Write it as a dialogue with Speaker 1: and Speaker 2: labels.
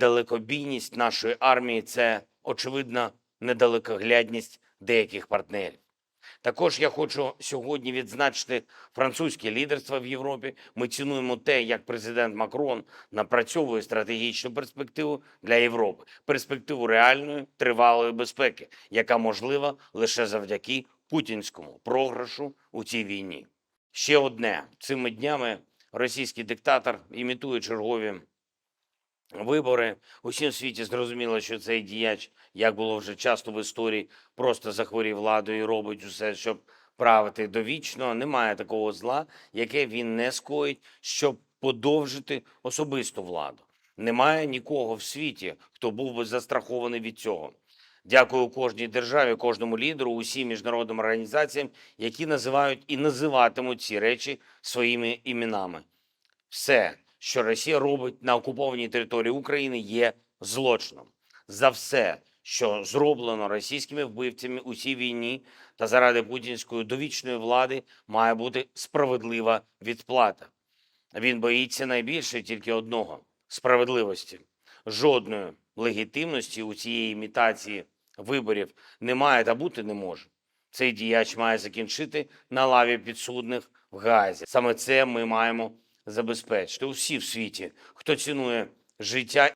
Speaker 1: далекобійність нашої армії це очевидна недалекоглядність деяких партнерів. Також я хочу сьогодні відзначити французьке лідерство в Європі. Ми цінуємо те, як президент Макрон напрацьовує стратегічну перспективу для Європи, перспективу реальної тривалої безпеки, яка можлива лише завдяки путінському програшу у цій війні. Ще одне цими днями російський диктатор імітує чергові вибори. Усім світі зрозуміло, що цей діяч, як було вже часто в історії, просто захворів владою і робить усе, щоб правити довічно. Немає такого зла, яке він не скоїть, щоб подовжити особисту владу. Немає нікого в світі, хто був би застрахований від цього. Дякую кожній державі, кожному лідеру, усім міжнародним організаціям, які називають і називатимуть ці речі своїми іменами. Все, що Росія робить на окупованій території України, є злочином. За все, що зроблено російськими вбивцями у цій війні та заради путінської довічної влади, має бути справедлива відплата. Він боїться найбільше тільки одного справедливості. Жодної легітимності у цієї імітації виборів немає та бути не може. Цей діяч має закінчити на лаві підсудних в Газі. Саме це ми маємо забезпечити. Усі в світі, хто цінує життя